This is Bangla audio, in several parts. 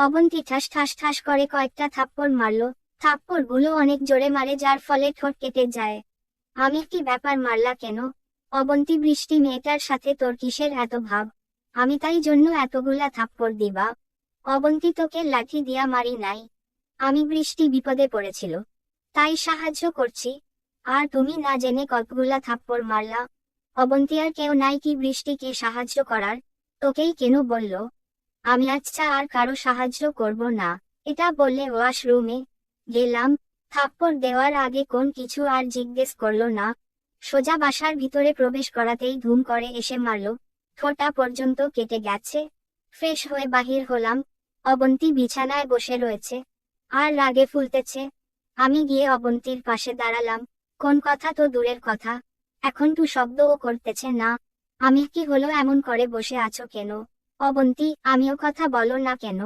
অবন্তী ঠাস ঠাস ঠাস করে কয়েকটা থাপ্পড় মারল। থাপ্পড়গুলো অনেক জোরে মারে যার ফলে ঠোঁট কেটে যায়। আমি কি ব্যাপার মারলা কেন? অবন্তি বৃষ্টি মেয়েটার সাথে তোর কিসের এত ভাব? আমি তাই জন্য এতগুলা থাপ্পড় দিবা অবন্তী তোকে লাঠি দিয়া মারি নাই। আমি বৃষ্টি বিপদে পড়েছিল। তাই সাহায্য করছি। আর তুমি না জেনে কতগুলা থাপ্পড় মারলা। অবন্তী আর কেউ নাই কি বৃষ্টিকে সাহায্য করার। তোকেই কেন বলল? আমি আচ্ছা আর কারও সাহায্য করব না। এটা বললে ওয়াশরুমে গেলাম। থাপ্পড় দেওয়ার আগে কোন কিছু আর জিজ্ঞেস করল না। সোজা বাসার ভিতরে প্রবেশ করাতেই ধুম করে এসে মারল। ঠোঁটা পর্যন্ত কেটে গেছে। ফ্রেশ হয়ে বাহির হলাম। অবন্তি বিছানায় বসে রয়েছে। আর রাগে ফুলতেছে। আমি গিয়ে অবন্তির পাশে দাঁড়ালাম। কোন কথা তো দূরের কথা। এখন টু শব্দও করতেছে না। আমি কি হলো এমন করে বসে আছো কেন? অবন্তী, আমিও কথা বলো না কেন?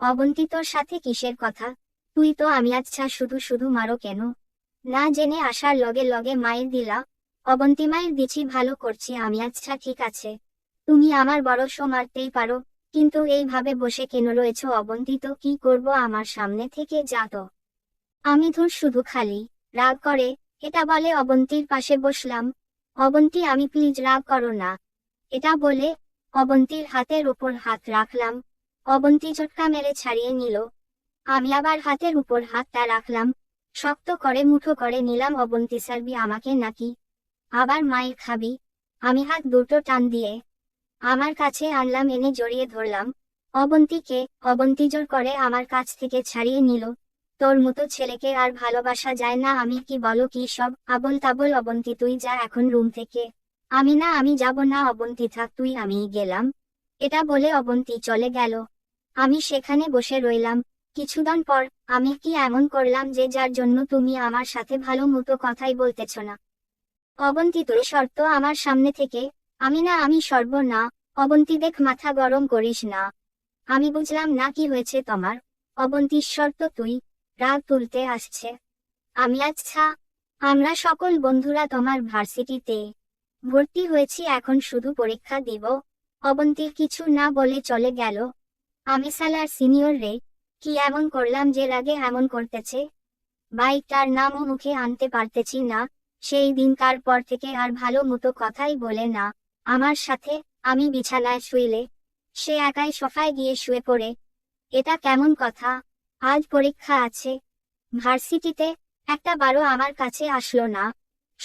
অবন্তি, তোর সাথে কিসের কথা? তুই তো আমি আচ্ছা শুধু শুধু মারো কেন? না জেনে আসার লগে লগে মায়ের দিলা। অবন্তী মায়ের দিছি, ভালো করছি, আমি আচ্ছা ঠিক আছে। তুমি আমার বড় শো মারতেই পারো, কিন্তু এইভাবে বসে কেন রয়েছ অবন্তী? তো কি করব আমার সামনে থেকে যা তো। আমি ধুর শুধু খালি, রাগ করে, এটা বলে অবন্তীর পাশে বসলাম। অবন্তী, আমি প্লিজ রাগ করো না। এটা বলে অবন্তীর হাতের উপর হাত রাখলাম। অবন্তী ঝটকা মেরে ছাড়িয়ে নিল। আমি আবার হাতের উপর হাতটা রাখলাম। শক্ত করে মুঠো করে নিলাম, অবন্তী সারবি আমাকে নাকি? আবার মায়ের খাবি? আমি হাত দুটো টান দিয়ে আমার কাছে আনলাম, এনে জড়িয়ে ধরলাম। অবন্তীকে অবন্তী জোর করে আমার কাছ থেকে ছাড়িয়ে নিল। তোর মতো ছেলেকে আর ভালোবাসা যায় না, আমি কি বলো কি সব? আবল তাবল অবন্তি, তুই যা এখন রুম থেকে আমি না, আমি যাব না, অবন্তী থাক, তুই, আমি গেলাম। এটা বলে অবন্তী চলে গেল। আমি সেখানে বসে রইলাম। কিছুদিন পর আমি কি এমন করলাম যে যার জন্য তুমি আমার সাথে ভালো মতো কথাই বলতেছ না? অবন্তী, তোর শর্ত আমার সামনে থেকে। আমি না, আমি সর্ব না। অবন্তী, দেখ, মাথা গরম করিস না। আমি বুঝলাম না কি হয়েছে তোমার। অবন্তীর শর্ত তুই। রাগ তুলতে আসছে। আমি আচ্ছা আমরা সকল বন্ধুরা তোমার ভার্সিটিতে ভর্তি হয়েছি, এখন শুধু পরীক্ষা দিব। অবন্তীর কিছু না বলে চলে গেল। আমি সালার সিনিয়র রে, কি এমন করলাম যে রাগে এমন করতেছে? বাইকটার নামও মুখে আনতে পারতেছি না। সেই দিনকার পর থেকে আর ভালো মতো কথাই বলে না। আমার সাথে আমি বিছানায় শুইলে, সে একাই সোফায় গিয়ে শুয়ে পড়ে। এটা কেমন কথা? আজ পরীক্ষা আছে। ভার্সিটিতে একটা বারো আমার কাছে আসলো না।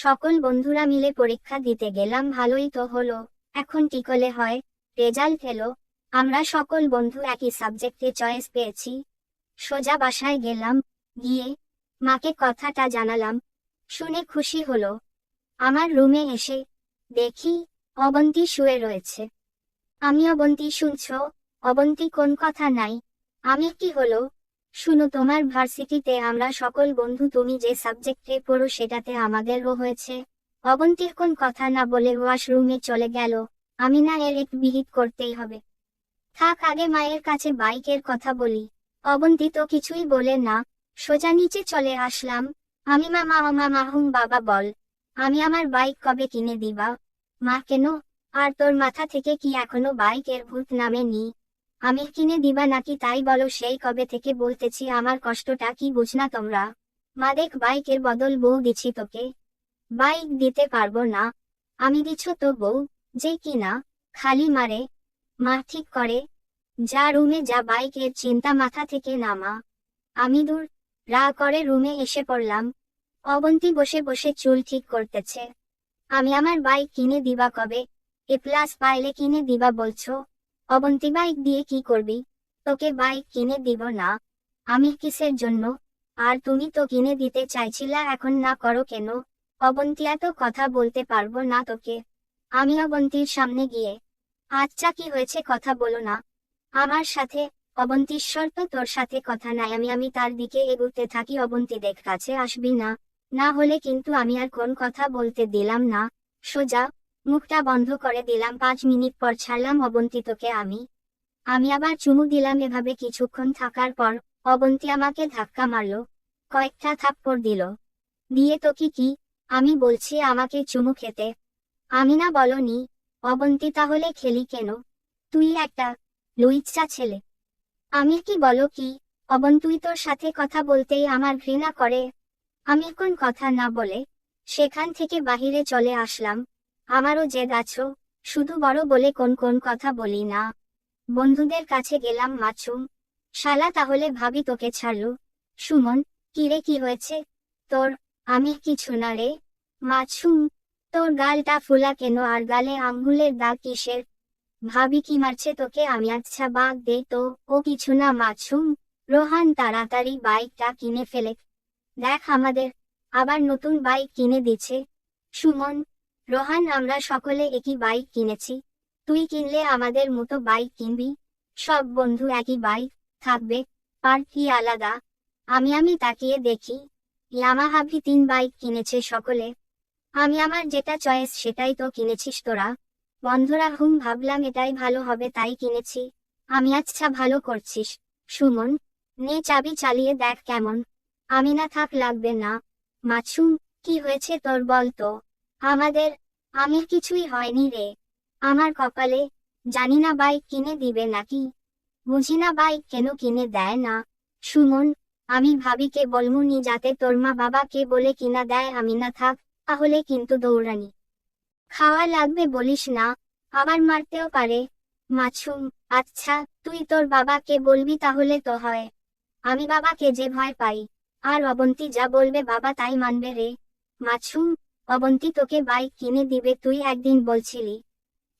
সকল বন্ধুরা মিলে পরীক্ষা দিতে গেলাম, ভালোই তো হলো। এখন টিকলে হয়? রেজাল্ট এলো। আমরা সকল বন্ধু একই সাবজেক্টে চয়েস পেয়েছি। সোজা বাসায় গেলাম, গিয়ে মাকে কথাটা জানালাম। শুনে খুশি হলো। আমার রুমে এসে দেখি অবন্তী শুয়ে রয়েছে। আমি অবন্তী, শুনছ? অবন্তী, কোন কথা নাই? আমি কি হলো? শুনো, তোমার ভার্সিটিতে আমরা সকল বন্ধু, তুমি যে সাবজেক্টে পড়ো সেটাতে আমাদেরও হয়েছে। অবন্তীর কোন কথা না বলে ওয়াশরুমে চলে গেল। আমি না এর এক বিহিত করতেই হবে। থাক, আগে মায়ের কাছে বাইকের কথা বলি। অবন্তী তো কিছুই বলে না। সোজা নিচে চলে আসলাম। আমি, মামা মামা মাহুম বাবা, বল। আমি আমার বাইক কবে কিনে দিবা? মা, কেন? আর তোর মাথা থেকে কি এখনও বাইকের ভূত নামেনি আমি কিনে দিবা নাকি তাই বলো সেই কবে থেকে বলতেছি আমার কষ্টটা কি বুঝ না তোমরা? মা দেখ বাইকের বদল বউ দিছি তোকে। বাইক দিতে পারব না। আমি দিছ তো বউ, যে কি না? খালি মারে। মা ঠিক করে। যা রুমে যা বাইকের চিন্তা মাথা থেকে নামা। আমি দূর। রা করে রুমে এসে পড়লাম। অবন্তী বসে বসে চুল ঠিক করতেছে। আমি আমার বাইক কিনে দিবা কবে? এ প্লাস পাইলে কিনে দিবা বলছো? অবন্তী বাইক দিয়ে কি করবি? তোকে বাইক কিনে দিব না। আমি কিসের জন্য? আর তুমি তো কিনে দিতে চাইছিলা, এখন না করো কেন? অবন্তী এত কথা বলতে পারব না তোকে। আমি অবন্তীর সামনে গিয়ে আচ্ছা কি হয়েছে কথা বলো না। আমার সাথে, অবন্তীর তো তোর সাথে কথা নাই। আমি আমি তার দিকে এগুতে থাকি, অবন্তী দেখ কাছে আসবি না। না হলে কিন্তু আমি আর কোন কথা বলতে দিলাম না। সোজা মুখটা বন্ধ করে দিলাম, পাঁচ মিনিট পর ছাড়লাম অবন্তী তোকে আমি। আমি আবার চুমু দিলাম এভাবে কিছুক্ষণ থাকার পর, অবন্তী আমাকে ধাক্কা মারল, কয়েকটা থাপ্পড় দিল। দিয়ে তো কি? কি আমি বলছি আমাকে চুমু খেতে। আমি না বলনি, অবন্তি তাহলে খেলি কেন? তুই একটা লুইচ্ছা ছেলে। আমি কি বলো কি? অবন, তুই তোর সাথে কথা বলতেই আমার ঘৃণা করে। আমি কোন কথা না বলে সেখান থেকে বাহিরে চলে আসলাম। আমারও জেদ আছো, শুধু বড় বলে কোন কোন কথা বলি না। বন্ধুদের কাছে গেলাম মাছুম শালা তাহলে ভাবি তোকে ছাড়লু সুমন কিরে কি হয়েছে? তোর, আমি কিছু না রে। মাছুম তোর গালটা ফুলা কেন? আর গালে আঙ্গুলের দাগ কিসের? ভাবি কি মারছে তোকে? আমি আচ্ছা বাঘ দে তো। ও কিছু না মাছুম রোহান তাড়াতাড়ি বাইকটা কিনে ফেলে। দেখ আমাদের, আবার নতুন বাইক কিনে দিচ্ছে। সুমন রোহান, আমরা সকলে একই বাইক কিনেছি। তুই কিনলে আমাদের মতো বাইক কিনবি। সব বন্ধু একই বাইক থাকবে পার কি আলাদা। আমি আমি তাকিয়ে দেখি লামা ইয়ামাহাভি তিন বাইক কিনেছে সকলে। আমি আমার যেটা চয়েস সেটাই তো কিনেছিস তোরা। বন্ধুরা, হুম, ভাবলাম এটাই ভালো হবে, তাই কিনেছি। আমি আচ্ছা ভালো করছিস। সুমন, নে চাবি চালিয়ে দেখ কেমন। আমি না থাক, লাগবে না। মাছুম কি হয়েছে তোর বল তো। আমাদের আমি কিছুই হয়নি রে। আমার কপালে, জানি না বাইক কিনে দিবে নাকি? বুঝি না বাইক কেন কিনে দেয় না? সুমন, আমি ভাবিকে বলমুনি যাতে তোর মা বাবাকে বলে কিনা দেয় আমি না থাক, তাহলে কিন্তু দৌড়ানি। খাওয়া লাগবে বলিস না, আবার মারতেও পারে। মাছুম আচ্ছা তুই তোর বাবাকে বলবি তাহলে তো হয়। আমি বাবাকে যে ভয় পাই, আর অবন্তি যা বলবে বাবা তাই মানবে রে। মাছুম অবন্তি তোকে বাইক কিনে দিবে, তুই একদিন বলছিলি।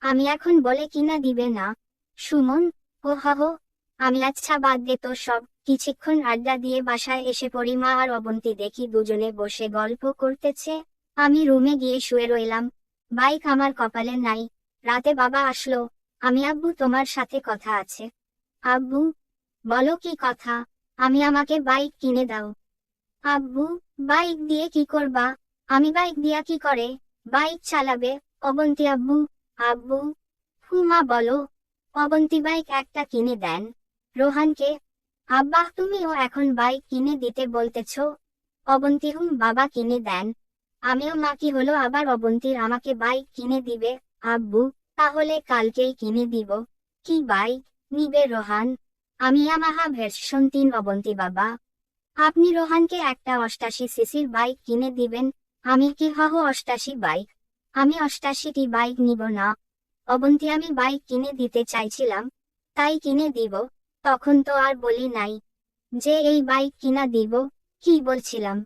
আমি এখন বলে কিনা দিবে না। সুমন, ও হহ আমি আচ্ছা বাদ দে তো সব। কিছুক্ষণ আড্ডা দিয়ে বাসায় এসে পড়ি মা আর অবন্তি দেখি দুজনে বসে গল্প করতেছে। আমি রুমে গিয়ে শুয়ে রইলাম। বাইক আমার কপালে নাই। রাতে বাবা আসলো। আমি, আব্বু, তোমার সাথে কথা আছে। আব্বু, বলো কি কথা? আমি আমাকে বাইক কিনে দাও। আব্বু, বাইক দিয়ে কি করবা? আমি বাইক দিয়া কি করে? বাইক চালাবে? অবন্তি আব্বু আব্বু। হুমা বলো অবন্তি বাইক একটা কিনে দেন। রোহানকে, আব্বা তুমিও এখন বাইক কিনে দিতে বলতেছ? অবন্তি হুম বাবা কিনে দেন। আমিও মা কি হলো আবার অবন্তির আমাকে বাইক কিনে দিবে? আব্বু, তাহলে কালকেই কিনে দিব। কি বাইক নিবে রোহান? আমি আমাহা ভের্সন তিন অবন্তি বাবা। আপনি রোহানকে একটা অষ্টাশি সিসির বাইক কিনে দিবেন আমি কি হহ অষ্টাশি বাইক? আমি অষ্টাশিটি বাইক নিব না। অবন্তি আমি বাইক কিনে দিতে চাইছিলাম, তাই কিনে দিব, তখন তো আর বলি নাই। যে এই বাইক কিনা দিব, কি বলছিলাম?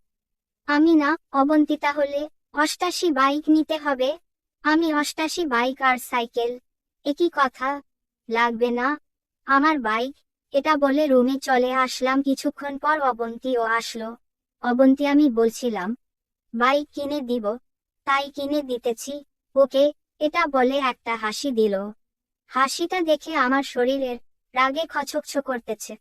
আমি না, অবন্তি তাহলে, অষ্টাশি বাইক নিতে হবে? আমি অষ্টাশি বাইক আর সাইকেল, একই কথা, লাগবে না। আমার বাইক, এটা বলে রুমে চলে আসলাম, কিছুক্ষণ পর অবন্তিও আসলো। অবন্তি আমি বলছিলাম বাইক কিনে দিব, তাই কিনে দিতেছি, ওকে, এটা বলে একটা হাসি দিল। হাসিটা দেখে আমার শরীরের রাগে খচকছ করতেছে।